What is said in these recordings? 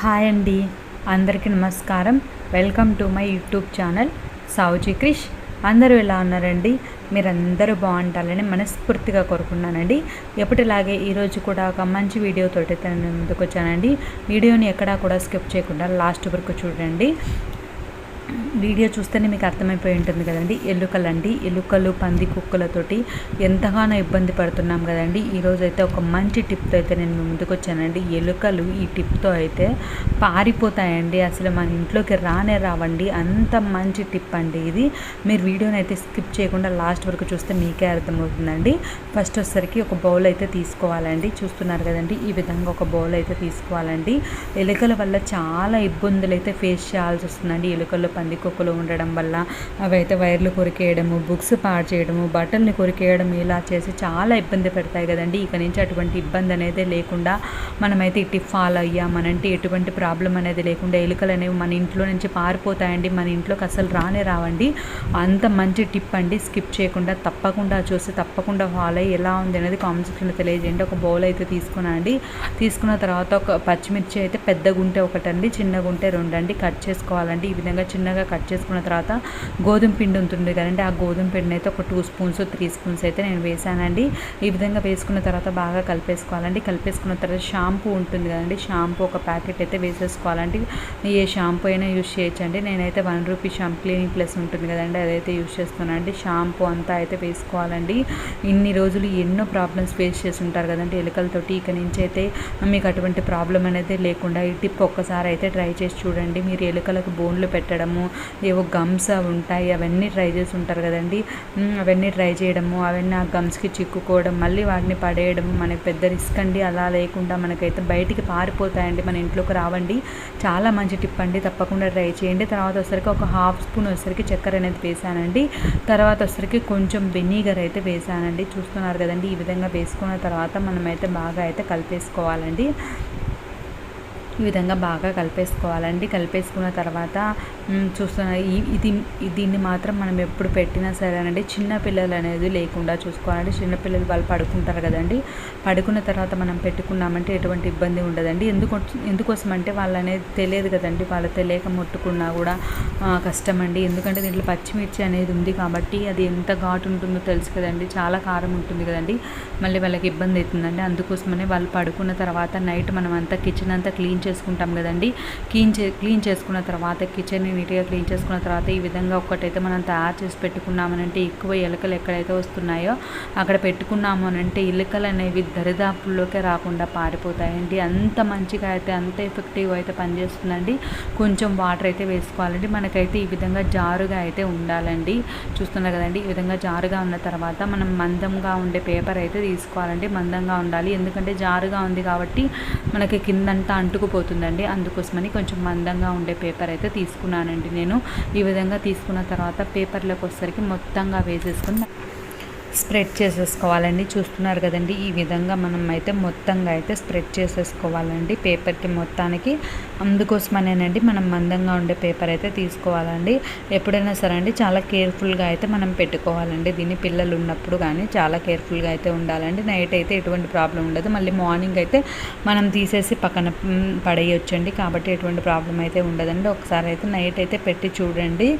Hi అండి. అందరికీ నమస్కారం. Welcome to my YouTube channel Savuji Krish. అందరూ ఎలా ఉన్నారండి? మీరందరూ బాగుంటారని మనస్ఫూర్తిగా కోరుకున్నానండి. ఎప్పటిలాగే ఈరోజు కూడా ఒక మంచి వీడియోతో అయితే ముందుకు వచ్చానండి వీడియోని ఎక్కడా కూడా స్కిప్ చేయకుండా లాస్ట్ వరకు చూడండి. వీడియో చూస్తేనే మీకు అర్థమైపోయి ఉంటుంది కదండి. ఎలుకలు అండి ఎలుకలు పంది కుక్కలతోటి ఎంతగానో ఇబ్బంది పడుతున్నాం కదండి. ఈరోజు అయితే ఒక మంచి టిప్తో అయితే నేను ముందుకు వచ్చానండి. ఎలుకలు ఈ టిప్తో అయితే పారిపోతాయండి. అసలు మన ఇంట్లోకి రానే రావండి. అంత మంచి టిప్ అండి ఇది. మీరు వీడియోని అయితే స్కిప్ చేయకుండా లాస్ట్ వరకు చూస్తే మీకే అర్థమవుతుందండి. ఫస్ట్ వచ్చేసరికి ఒక బౌల్ అయితే తీసుకోవాలండి. చూస్తున్నారు కదండి ఈ విధంగా ఒక బౌల్ అయితే తీసుకోవాలండి. ఎలుకల వల్ల చాలా ఇబ్బందులు అయితే ఫేస్ చేయాల్సి వస్తుందండి. ఎలుకలు పందికొక్కులు ఉండడం వల్ల అవైతే వైర్లు కొరికేయడము బుక్స్ పాడు చేయడము బట్టల్ని కొరికేయడం ఇలా చేసి చాలా ఇబ్బంది పెడతాయి కదండి. ఇక నుంచి అటువంటి ఇబ్బంది అనేది లేకుండా మనమైతే ఇట్టి టిప్ ఫాలో అయ్యామనంటే ఎటువంటి ప్రాబ్లం అనేది లేకుండా ఎలుకలు అనేవి మన ఇంట్లో నుంచి పారిపోతాయండి. మన ఇంట్లోకి అసలు రానే రావండి. అంత మంచి టిప్ అండి. స్కిప్ చేయకుండా తప్పకుండా చూసి తప్పకుండా ఫాలో అయ్యి ఎలా ఉంది అనేది కామెంట్ సెక్షన్లో తెలియజేయండి. ఒక బౌల్ అయితే తీసుకున్నాండి తీసుకున్న తర్వాత ఒక పచ్చిమిర్చి అయితే పెద్ద గుంటే ఒకటండి చిన్న గుంటే రెండండి. కట్ చేసుకోవాలండి. ఈ విధంగా చిన్నగా కట్ చేసుకున్న తర్వాత గోధుమ పిండి ఉంటుంది కదండి ఆ గోధుమ పిండిని అయితే ఒక టూ స్పూన్స్ త్రీ స్పూన్స్ అయితే నేను వేసానండి. ఈ విధంగా వేసుకున్న తర్వాత బాగా కలిపేసుకోవాలండి. కలిపేసుకున్న తర్వాత షాంపూ ఉంటుంది కదండి షాంపూ ఒక ప్యాకెట్ అయితే వేసేసుకోవాలండి. ఏ షాంపూ అయినా యూస్ చేయొచ్చండి. నేనైతే one rupee shampoo cleaning plus ఉంటుంది కదండి అదైతే యూస్ చేస్తున్నానండి. షాంపూ అంతా అయితే వేసుకోవాలండి. ఇన్ని రోజులు ఎన్నో ప్రాబ్లమ్స్ ఫేస్ చేసి ఉంటారు కదండి ఎలుకలతోటి. ఇక నుంచి అయితే మీకు అటువంటి ప్రాబ్లం అనేది లేకుండా ఈ టిప్ ఒక్కసారి అయితే ట్రై చేసి చూడండి. మీరు ఎలుకలకు బోన్లు పెట్టడం చేయడము ఏవో గమ్స్ అవి ఉంటాయి అవన్నీ ట్రై చేసి ఉంటారు కదండి. అవన్నీ ట్రై చేయడము అవన్నీ ఆ గమ్స్కి చిక్కుకోవడం మళ్ళీ వాటిని పడేయడం మనకి పెద్ద రిస్క్ అండి. అలా లేకుండా మనకైతే బయటికి పారిపోతాయండి మన ఇంట్లోకి రావండి. చాలా మంచి టిప్ అండి. తప్పకుండా ట్రై చేయండి. తర్వాత వచ్చేసరికి ఒక హాఫ్ స్పూన్ వచ్చేసరికి చక్కెర అనేది వేసానండి. తర్వాత వచ్చేసరికి కొంచెం వెనిగర్ అయితే వేసానండి. చూస్తున్నారు కదండి ఈ విధంగా వేసుకున్న తర్వాత మనమైతే బాగా అయితే కలిపేసుకోవాలండి. ఈ విధంగా బాగా కలిపేసుకోవాలండి. కలిపేసుకున్న తర్వాత చూస్తున్నారు ఇది దీన్ని మాత్రం మనం ఎప్పుడు పెట్టినా సరేనండి చిన్న పిల్లలు అనేది లేకుండా చూసుకోవాలండి. చిన్న పిల్లలు వాళ్ళు పడుకుంటారు కదండి. పడుకున్న తర్వాత మనం పెట్టుకున్నామంటే ఎటువంటి ఇబ్బంది ఉండదండి. ఎందుకు ఎందుకోసం అంటే వాళ్ళు అనేది తెలియదు కదండి. వాళ్ళు తెలియక ముట్టుకున్నా కూడా కష్టం అండి ఎందుకంటే దీంట్లో పచ్చిమిర్చి అనేది ఉంది కాబట్టి అది ఎంత ఘాటు ఉంటుందో తెలుసు కదండి. చాలా కారం ఉంటుంది కదండి. మళ్ళీ వాళ్ళకి ఇబ్బంది అవుతుందండి. అందుకోసమనే వాళ్ళు పడుకున్న తర్వాత నైట్ మనం అంతా కిచెన్ అంతా క్లీన్ చేసుకుంటాం కదండి. క్లీన్ చే క్లీన్ చేసుకున్న తర్వాత కిచెన్ నీట్గా క్లీన్ చేసుకున్న తర్వాత ఈ విధంగా ఒక్కటైతే మనం తయారు చేసి పెట్టుకున్నామనంటే ఎక్కువ ఎలుకలు ఎక్కడైతే వస్తున్నాయో అక్కడ పెట్టుకున్నాము అంటే ఎలుకలు అనేవి దరిదాపుల్లోకే రాకుండా పారిపోతాయండి. అంత మంచిగా అయితే అంత ఎఫెక్టివ్ అయితే పనిచేస్తుందండి. కొంచెం వాటర్ అయితే వేసుకోవాలండి. మనకైతే ఈ విధంగా జారుగా అయితే ఉండాలండి. చూస్తున్నారు కదండి ఈ విధంగా జారుగా ఉన్న తర్వాత మనం మందంగా ఉండే పేపర్ అయితే తీసుకోవాలండి. మందంగా ఉండాలి. ఎందుకంటే జారుగా ఉంది కాబట్టి మనకి కిందంతా అంటుకుపోతుందండి. అందుకోసమని కొంచెం మందంగా ఉండే పేపర్ అయితే తీసుకున్నానండి నేను. ఈ విధంగా తీసుకున్న తర్వాత పేపర్లోకి వచ్చేసరికి మొత్తంగా వేసేసుకుని స్ప్రెడ్ చేసేసుకోవాలండి. చూస్తున్నారు కదండి ఈ విధంగా మనం అయితే మొత్తంగా అయితే స్ప్రెడ్ చేసేసుకోవాలండి. పేపర్కి మొత్తానికి అందుకోసమనేనండి మనం మందంగా ఉండే పేపర్ అయితే తీసుకోవాలండి. ఎప్పుడైనా సరే అండి చాలా కేర్ఫుల్గా అయితే మనం పెట్టుకోవాలండి. దీన్ని పిల్లలు ఉన్నప్పుడు కానీ చాలా కేర్ఫుల్గా అయితే ఉండాలండి. నైట్ అయితే ఎటువంటి ప్రాబ్లం ఉండదు. మళ్ళీ మార్నింగ్ అయితే మనం తీసేసి పక్కన మ్, పడేయొచ్చండి. కాబట్టి ఎటువంటి ప్రాబ్లం అయితే ఉండదండి. ఒకసారి అయితే నైట్ అయితే పెట్టి చూడండి.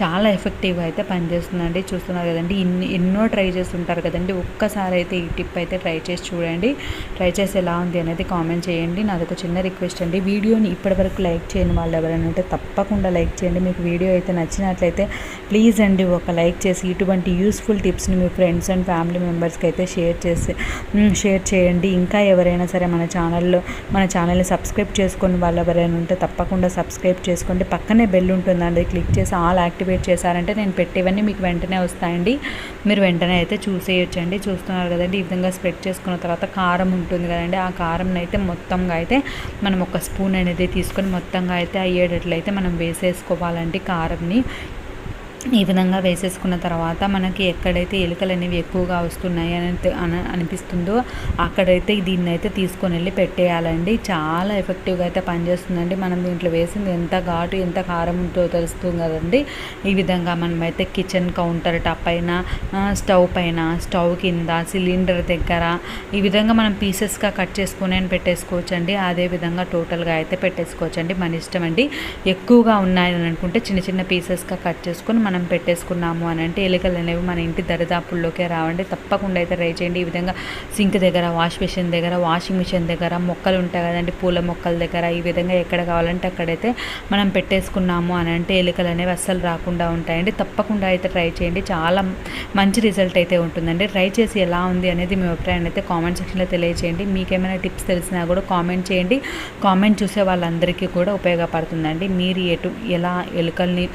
చాలా ఎఫెక్టివ్గా అయితే పనిచేస్తుందండి. చూస్తున్నారు కదండి ఇన్ని ఎన్నో ట్రై చేస్తుంటారు కదండి. ఒక్కసారి అయితే ఈ టిప్ అయితే ట్రై చేసి చూడండి. ట్రై చేసి ఎలా ఉంది అనేది కామెంట్ చేయండి. నాది ఒక చిన్న రిక్వెస్ట్ అండి. వీడియోని ఇప్పటివరకు లైక్ చేయని వాళ్ళు ఎవరైనా ఉంటే తప్పకుండా లైక్ చేయండి. మీకు వీడియో అయితే నచ్చినట్లయితే ప్లీజ్ అండి ఒక లైక్ చేసి ఇటువంటి యూస్ఫుల్ టిప్స్ని మీ ఫ్రెండ్స్ అండ్ ఫ్యామిలీ మెంబర్స్కి అయితే షేర్ చేసి షేర్ చేయండి. ఇంకా ఎవరైనా సరే మన ఛానల్లో మన ఛానల్ని సబ్స్క్రైబ్ చేసుకొని వాళ్ళు ఎవరైనా ఉంటే తప్పకుండా సబ్స్క్రైబ్ చేసుకోండి. పక్కనే బెల్ ఉంటుందండి. క్లిక్ చేసి ఆల్ యాక్టివేట్ చేశారంటే నేను పెట్టేవన్నీ మీకు వెంటనే వస్తాయండి. మీరు వెంటనే అయితే చూసేయొచ్చండి. చూస్తున్నారు కదండి. ఈ విధంగా స్ప్రెడ్ చేసుకున్న తర్వాత కారం ఉంటుంది కదండి. ఆ కారం అయితే మొత్తంగా అయితే మనం ఒక స్పూన్ అనేది తీసుకొని మొత్తంగా అయితే అయ్యేటట్లయితే మనం వేసేసుకోవాలండి కారంని. ఈ విధంగా వేసేసుకున్న తర్వాత మనకి ఎక్కడైతే ఎలుకలు అనేవి ఎక్కువగా వస్తున్నాయి అని అనిపిస్తుందో అక్కడైతే దీన్ని అయితే తీసుకొని వెళ్ళి పెట్టేయాలండి. చాలా ఎఫెక్టివ్గా అయితే పనిచేస్తుందండి. మనం దీంట్లో వేసింది ఎంత ఘాటు ఎంత కారం ఉంటుందో తెలుస్తుంది కదండి. ఈ విధంగా మనమైతే కిచెన్ కౌంటర్ టాప్ పైన స్టవ్ పైన స్టవ్ కింద సిలిండర్ దగ్గర ఈ విధంగా మనం పీసెస్గా కట్ చేసుకొని అని పెట్టేసుకోవచ్చు అండి అదే విధంగా టోటల్గా అయితే పెట్టేసుకోవచ్చు అండి మన ఇష్టం అండి ఎక్కువగా ఉన్నాయని అనుకుంటే చిన్న చిన్న పీసెస్గా కట్ చేసుకొని మనం మనం పెట్టేసుకున్నాము అని అంటే ఎలుకలు అనేవి మన ఇంటి దరిదాపుల్లోకే రావండి. తప్పకుండా అయితే ట్రై చేయండి. ఈ విధంగా సింక్ దగ్గర వాష్ మిషన్ దగ్గర వాషింగ్ మిషన్ దగ్గర మొక్కలు ఉంటాయి కదండి పూల మొక్కల దగ్గర. ఈ విధంగా ఎక్కడ కావాలంటే అక్కడైతే మనం పెట్టేసుకున్నాము అని అంటే ఎలుకలు అనేవి అస్సలు రాకుండా ఉంటాయండి. తప్పకుండా అయితే ట్రై చేయండి. చాలా మంచి రిజల్ట్ అయితే ఉంటుందండి. ట్రై చేసి ఎలా ఉంది అనేది మీ అభిప్రాయాన్ని అయితే కామెంట్ సెక్షన్లో తెలియజేయండి మీకేమైనా టిప్స్ తెలిసినా కూడా కామెంట్ చేయండి. కామెంట్ చూసే వాళ్ళందరికీ కూడా ఉపయోగపడుతుందండి. మీరు ఎటు ఎలా ఎలుకల్ని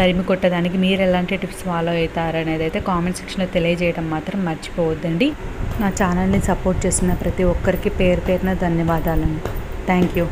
తరిమి కొట్టడానికి మీరు ఎలాంటి టిప్స్ ఫాలో అవుతారు అనేది అయితే కామెంట్ సెక్షన్లో తెలియజేయడం మాత్రం మర్చిపోవద్దండి. నా ఛానల్ని సపోర్ట్ చేసిన ప్రతి ఒక్కరికి పేరు పేరున ధన్యవాదాలండి. Thank you.